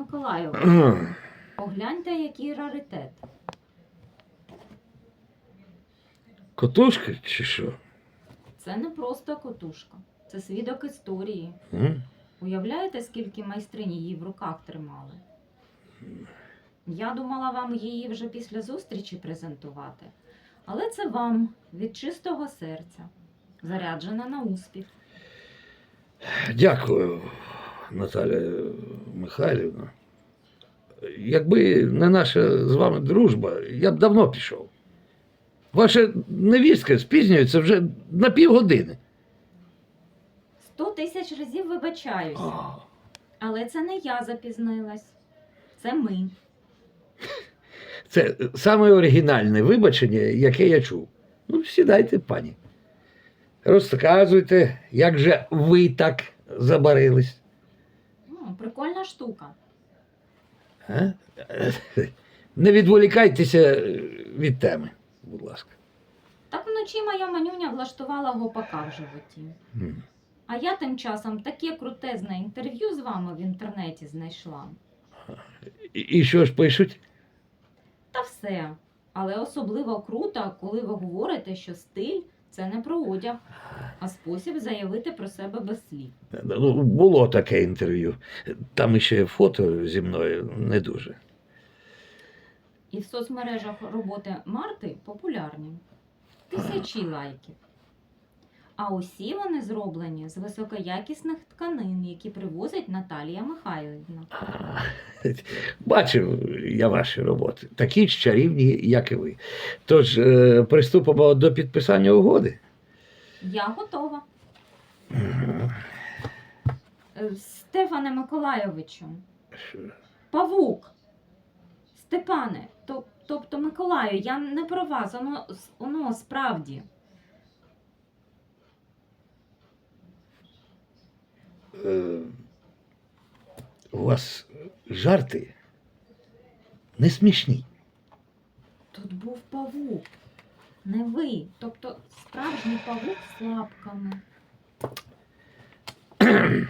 Миколайович, погляньте, який раритет. Котушка чи що? Це не просто котушка, це свідок історії. М? Уявляєте, скільки майстринь її в руках тримали? Я думала вам її вже після зустрічі презентувати, але це вам від чистого серця, заряджена на успіх. Дякую, Наталя Михайлівна. Якби не наша з вами дружба, я б давно пішов. Ваша невістка спізнюється вже на півгодини. Сто тисяч разів вибачаюся, А, але це не я запізнилась, це ми. Це саме оригінальне вибачення, яке я чув. Ну, сідайте, пані. Розказуйте, як же ви так забарились. Прикольна штука. А? Не відволікайтеся від теми, будь ласка. Так вночі моя манюня влаштувала гопака в животі. М. А я тим часом таке крутезне інтерв'ю з вами в інтернеті знайшла. І- І що ж пишуть? Та все. Але особливо круто, коли ви говорите, що стиль це не про одяг, а спосіб заявити про себе без слів. Ну, було таке інтерв'ю. Там іще фото зі мною не дуже. І в соцмережах роботи Марти популярні. Тисячі лайків. А усі вони зроблені з високоякісних тканин, які привозить Наталія Михайлівна. Бачив я ваші роботи, такі ж чарівні, як і ви. Тож е, приступимо до підписання угоди. Я готова. Е, Стефане Миколайовичу, Павук. Степане, то, тобто Миколаю, я не про вас, воно, воно справді. У вас жарти не смішні. Тут був павук. Не ви. Тобто справжній павук з лапками.